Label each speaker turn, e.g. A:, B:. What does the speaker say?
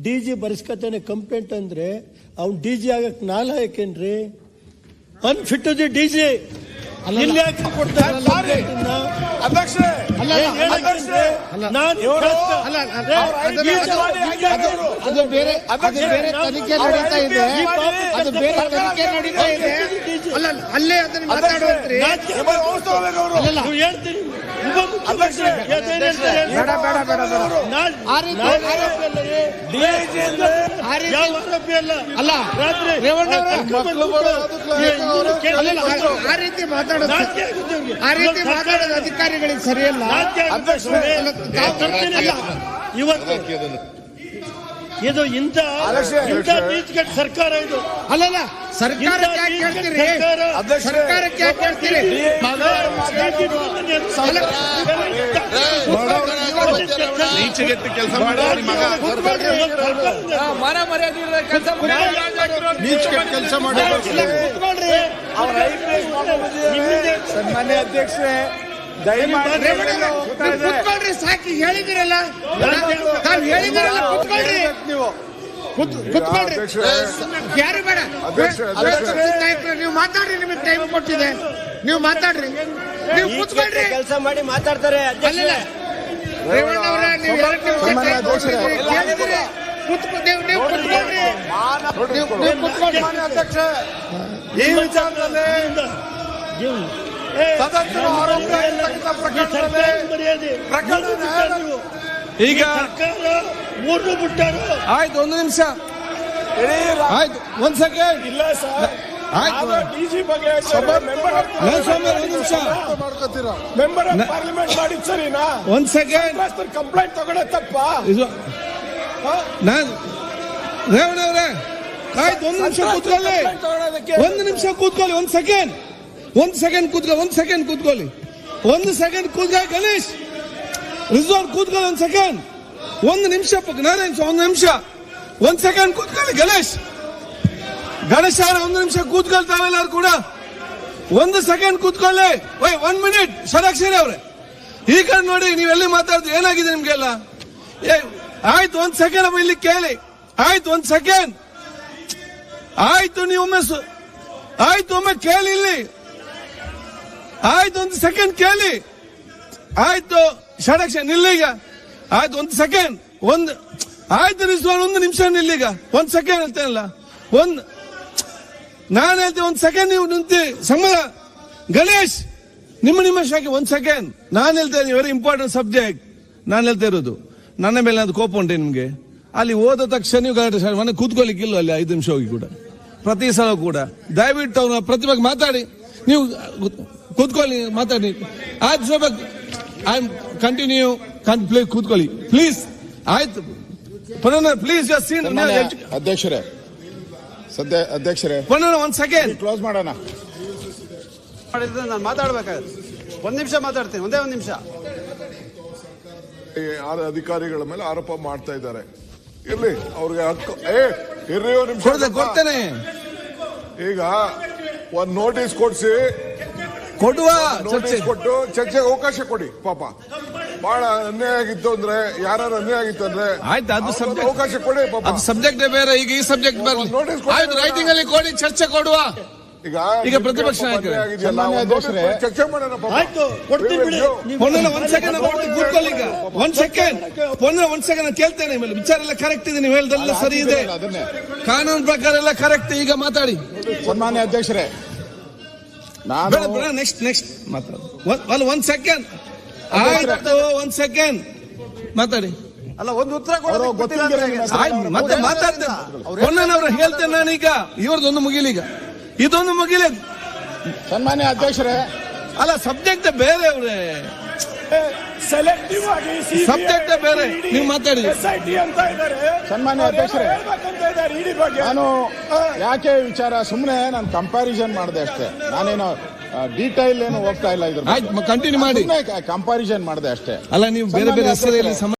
A: D G ಬರೆಸ್ಕತಾನೆ complaint ಅಂದ್ರೆ ಅವ್ನು ಡಿ ಜಿ ಆಗಕ್ಕೆ ನಾಲಾಯಕೇನ್ರಿ ಅನ್ಫಿಟ್ ದಿ ಡಿ ಜಿ. ಇಲ್ಲಿ ಯಾಕೆ ಕೊಡ್ತಾರೆ
B: ಅಧ್ಯಕ್ಷರೇ
A: ನಾನು
C: ಅಲ್ಲ, ಅಲ್ಲ, ಅದು- ಬೇರೆ ಅದು ಬೇರೆ ತನಿಖೆ ನಡೀತಾ ಇದೆ. ಅದು ಬೇರೆ ತನಿಖೆ ನಡೀತಾ ಇದೆ. ಅಲ್ಲ ಅಲ್ಲೇ ಅದನ್ನ ಮಾತಾಡುವಂತ್ರಿ.
B: ನಿಮ್ಮನ್ನ
A: ಹೇಳ್ತೀರಿ? ಹೇಳ್ತಾರೆ? ಅಲ್ಲ
C: ಆ ರೀತಿ
A: ಯಾವ ಅಲ್ಲ
C: ಅಲ್ಲ
A: ರಾತ್ರಿ
C: ರೇವಣ್ಣ ಅವರೇ,
A: ಕೇಳಿ-
C: ಅಲ್ಲಲ್ಲ, ಆ- ಆ ರೀತಿ ಮಾತಾಡೋದು. ಆ ರೀತಿ ಮಾತಾಡೋದು ಅಧಿಕಾರಿಗಳಿಗೆ ಸರಿಯಲ್ಲ.
A: ಇವತ್ತು ಇದು ಇಂತ
B: ಇಂತ
A: ಇಂಥ ಸರ್ಕಾರ ಇದು.
C: ಅಲ್ಲಲ್ಲ ಸರ್ಕಾರ ಯಾಕೆ ಕೇಳ್ತೀರಿ. ಸರ್ಕಾರಕ್ಕೆ ಯಾಕೆ ಕೇಳ್ತೀರಿ
D: ಕೆಲಸ ಮಗ
B: ಸನ್ಮಾನ್ಯ ಅಧ್ಯಕ್ಷರೇ ದಯಮಾಡಿ
C: ಸಾಕಿ ಹೇಳಿದಿರಲ್ಲ ಹೇಳಿದಿರಲ್ಲ ಕುತ್ಕೊಳ್ರಿ
B: ನೀವು.
C: ಯಾರು ಬೇಡ. ನೀವು ಮಾತಾಡ್ರಿ ನಿಮಗೆ ಟೈಮ್ ಕೊಟ್ಟಿದೆ ನೀವು ಮಾತಾಡ್ರಿ ನೀವು ಕುತ್ಕೊಳ್ರಿ
E: ಕೆಲಸ ಮಾಡಿ ಮಾತಾಡ್ತಾರೆ
C: ರೇವಣ್ಣ ಅವರೇ ನೀವು ಎರಡು ನಿಮಿಷ
B: ಈ ವಿಚಾರದಲ್ಲಿ ಸದಸ್ಯರು ಆರೋಪ ಇರ್ತಕ್ಕಂಥ ಪ್ರಕರಣದಲ್ಲಿ ಪ್ರಕರಣ
D: ಈಗ
A: ಮೂರು ಬಿಟ್ಟರು
D: ಆಯ್ತು ಒಂದು ನಿಮಿಷ. ಆಯ್ತು ಒಂದ್ ಸೆಕೆಂಡ್.
B: ಇಲ್ಲ ಸರ್.
D: ಆಯ್ತು.
B: ಡಿಜಿ ಬಗ್ಗೆ
D: ನಿಮಿಷ
B: ಮೆಂಬರ್ ಆಫ್ ಪಾರ್ಲಿಮೆಂಟ್ ಮಾಡಿ ಸರಿನಾ
D: ಒಂದ್ ಸೆಕೆಂಡ್
B: ಕಂಪ್ಲೇಂಟ್ ತಗೊಂಡೆ ತಪ್ಪ?
D: ಇದು ನಾನು ರೇವಣ್ಣ ಅವರೇ ಆಯ್ತು ಒಂದು ನಿಮಿಷ ಕೂತ್ಕೊಳ್ಳಿ. ಒಂದು ನಿಮಿಷ ಕೂತ್ಕೊಳ್ಳಿ ಒಂದ್ ಸೆಕೆಂಡ್ ಒಂದ್ ಸೆಕೆಂಡ್ ಕೂತ್ಕೊಳ್ಳಿ ಒಂದ್ ಸೆಕೆಂಡ್ ಕೂತ್ಕೊಳ್ಳಿ. ಒಂದು ಸೆಕೆಂಡ್ ಕೂತ್ಕೊಳ್ಳಿ ಗಣೇಶ್. ರಿಸೋರ್ಟ್ ಕೂತ್ಕೊಳ್ಳಿ ಒಂದ್ ಸೆಕೆಂಡ್ ಒಂದು ನಿಮಿಷ ನಾರಾಯಣ್ ಒಂದು ನಿಮಿಷ. ಒಂದ್ ಸೆಕೆಂಡ್ ಕೂತ್ಕೊಳ್ಳಿ ಗಣೇಶ್. ಗಣೇಶ್ ಅವರ ಒಂದು ನಿಮಿಷ ಕೂತ್ಕೊಳ್ತಾವೆಲ್ಲರೂ ಕೂಡ. ಒಂದು ಸೆಕೆಂಡ್ ಕೂತ್ಕೊಳ್ಳಿ. ವೈ ಒನ್ ಮಿನಿಟ್ ಷಡಾಕ್ಷರಿ ಅವ್ರೆ. ಈಗ ನೋಡಿ ನೀವೆಲ್ಲಿ ಮಾತಾಡ್ತೀವಿ ಏನಾಗಿದೆ ನಿಮ್ಗೆಲ್ಲ? ಏ, ಆಯ್ತು ಒಂದ್ ಸೆಕೆಂಡ್ ಅಮ್ಮ ಇಲ್ಲಿ ಕೇಳಿ. ಆಯ್ತು ಒಂದ್ ಸೆಕೆಂಡ್. ಆಯ್ತು ನೀವು ಒಮ್ಮೆ ಆಯ್ತು ಒಮ್ಮೆ ಕೇಳಿ ಇಲ್ಲಿ. ಆಯ್ತು ಒಂದು ಸೆಕೆಂಡ್ ಕೇಳಿ. ಆಯ್ತು ಷಡಕ್ಷ ನಿಲ್ಲೀಗ ಆಯ್ತು ಒಂದು ಸೆಕೆಂಡ್. ಒಂದು ಆಯ್ತು ನಿಲ್ಸುವ ಒಂದು ನಿಮಿಷ ನಿಲ್ಲೀಗ ಒಂದ್ ಸೆಕೆಂಡ್ ಅಂತೇನಲ್ಲ ಒಂದ್ ನಾನು ಹೇಳ್ತೀನಿ ಒಂದ್ ಸೆಕೆಂಡ್ ನೀವು ನಿಂತಿ. ಸಂಬಳ. ಗಣೇಶ್ ನಿಮ್ಮ ನಿಮ್ಮ ಶಾಖೆ ಒಂದ್ ಸೆಕೆಂಡ್ ನಾನು ಇದ್ದೀನಿ ವೆರಿ ಇಂಪಾರ್ಟೆಂಟ್ ಸಬ್ಜೆಕ್ಟ್ ನಾನು ಹೇಳ್ತಾ ಇರೋದು. ನನ್ನ ಮೇಲೆ ಅದು ಕೋಪ ಉಂಟೆ ನಿಮ್ಗೆ? ಅಲ್ಲಿ ಹೋದ ತಕ್ಷಣ ನೀವು ಗಲಾಟೆ ಮನೆ ಕೂತ್ಕೊಳ್ಳಿಕ್ಕಿಲ್ಲ ಅಲ್ಲಿ ಐದು ನಿಮಿಷ ಹೋಗಿ ಕೂಡ? ಪ್ರತಿ ಸಲ ಕೂಡ. ದಯವಿಟ್ಟು ಅವ್ರ ಬಗ್ಗೆ ಮಾತಾಡಿ. ನೀವು ಕೂತ್ಕೊಳ್ಳಿ ಮಾತಾಡಿ. ಆಯ್ತು ಸ್ವಲ್ಪ ಐ ಕಂಟಿನ್ಯೂ ಪ್ಲೀಸ್ ಕೂತ್ಕೊಳ್ಳಿ. ಪ್ಲೀಸ್ ಆಯ್ತು. ಪ್ಲೀಸ್
F: ಅಧ್ಯಕ್ಷರೇ ಸದ್ಯ ಅಧ್ಯಕ್ಷರೇ
D: ಒಂದ್ ಸೆಕೆಂಡ್
F: ಕ್ಲೋಸ್ ಮಾಡೋಣ.
G: ಮಾಡಿದ್ರೆ ನಾನು ಮಾತಾಡ್ಬೇಕಾಗುತ್ತೆ. ಒಂದ್ ನಿಮಿಷ ಮಾತಾಡ್ತೀನಿ ಒಂದೇ ಒಂದ್ ನಿಮಿಷ.
H: ಅಧಿಕಾರಿಗಳ ಮೇಲೆ ಆರೋಪ ಮಾಡ್ತಾ ಇದ್ದಾರೆ. ಇರ್ಲಿ ಅವ್ರಿಗೆ ಹಕ್ಕು. ಏ ಇರ್ರಿ ಒಂದ್ ನಿಮಿಷ.
D: ಕೊಡ್ತೇನೆ.
H: ಈಗ ಒಂದ್ ನೋಟಿಸ್ ಕೊಡ್ಸಿ.
D: ಕೊಡುವ
H: ನೋಟಿಸ್ ಕೊಟ್ಟು ಚರ್ಚೆಗೆ ಅವಕಾಶ ಕೊಡಿ ಪಾಪ. ಬಹಳ ಅನ್ಯಾಯ ಆಗಿತ್ತು ಅಂದ್ರೆ ಯಾರು ಅನ್ಯಾಯ ಆಗಿತ್ತು ಅಂದ್ರೆ
D: ಆಯ್ತು, ಅದು ಸಬ್ಜೆಕ್ಟ್
H: ಅವಕಾಶ ಕೊಡಿ
D: ಅದು ಸಬ್ಜೆಕ್ಟ್ ಬೇರೆ ಈಗ ಈ ಸಬ್ಜೆಕ್ಟ್ ಬರಲಿ. ಆಯ್ತು ರೈಟಿಂಗ್ ಅಲ್ಲಿ ಕೊಡಿ ಚರ್ಚೆ ಕೊಡುವ.
H: ಈಗ
D: ಈಗ ಪ್ರತಿಪಕ್ಷ.
H: ಚರ್ಚೆ ಮಾಡೋಣ
A: ಆಯ್ತು ಕೊಡ್ತೀನಿ ಬಿಡಿ.
D: ಒಂದ್ ಸೆಕೆಂಡ್ ಕೂತ್ಕೊಳ್ಳಿ ಈಗ. ಒಂದ್ ಸೆಕೆಂಡ್ ಪೊನ್ನ ಒಂದ್ ಸೆಕೆಂಡ್ ಕೇಳ್ತೇನೆ ಮೇಲೆ ವಿಚಾರ ಎಲ್ಲ ಕರೆಕ್ಟ್ ಇದೆ ನೀವು ಹೇಳ್ದೆಲ್ಲ ಸರಿ ಇದೆ.
F: ಅದನ್ನೇ.
D: ಕಾನೂನು ಪ್ರಕಾರ ಎಲ್ಲ ಕರೆಕ್ಟ್ ಈಗ ಮಾತಾಡಿ.
F: ಸನ್ಮಾನ್ಯ ಅಧ್ಯಕ್ಷರೇ ನಾನು
D: ನೆಕ್ಸ್ಟ್ ನೆಕ್ಸ್ಟ್ ಮಾತಾಡ. ಒಂದ್ ಸೆಕೆಂಡ್ ಆಯ್ತು ಒಂದ್ ಸೆಕೆಂಡ್ ಮಾತಾಡಿ.
G: ಅಲ್ಲ ಒಂದು ಉತ್ತರ
F: ಅವರು
D: ಮತ್ತೆ ಮಾತಾಡ್ತೇನೆ. ಪೊನ್ನನವ್ರ ಹೇಳ್ತೇನೆ ನಾನೀಗ ಇವ್ರದೊಂದು ಮುಗಿಲೀಗ ಇದೊಂದು ಮುಗಿಲಿ
F: ಸನ್ಮಾನ್ಯ ಅಧ್ಯಕ್ಷರೇ.
D: ಅಲ್ಲ ಸಬ್ಜೆಕ್ಟ್ ಬೇರೆ ಅವ್ರೆ.
B: ಸೆಲೆಕ್ಟಿವ್ ಆಗಿ
D: Subject ಬೇರೆ. ನೀವು ಮಾತಾಡಿ.
B: ಎಸ್ ಐ ಟಿ ಅಂತ ಇದ್ದಾರೆ
F: ಸನ್ಮಾನ್ಯ ಅಧ್ಯಕ್ಷರೇ.
B: ಹೇಳ್ಬೇಕಂತ ಇದ್ದಾರೆ ಇಡಿ ಬಗ್ಗೆ
F: ನಾನು ಯಾಕೆ ವಿಚಾರ ಸುಮ್ಮನೆ ನಾನು ಕಂಪ್ಯಾರಿಸನ್ ಮಾಡಿದೆ ಅಷ್ಟೇ ನಾನೇನು ಡೀಟೈಲ್ ಏನು ಹೋಗ್ತಾ ಇಲ್ಲ ಇದ್ರ
D: ಕಂಟಿನ್ಯೂ ಮಾಡಿ
F: ಕಂಪ್ಯಾರಿಸನ್ ಮಾಡಿದೆ ಅಷ್ಟೇ
D: ಅಲ್ಲ ನೀವು ಬೇರೆ ಬೇರೆ ಹೆಸರಲ್ಲಿ.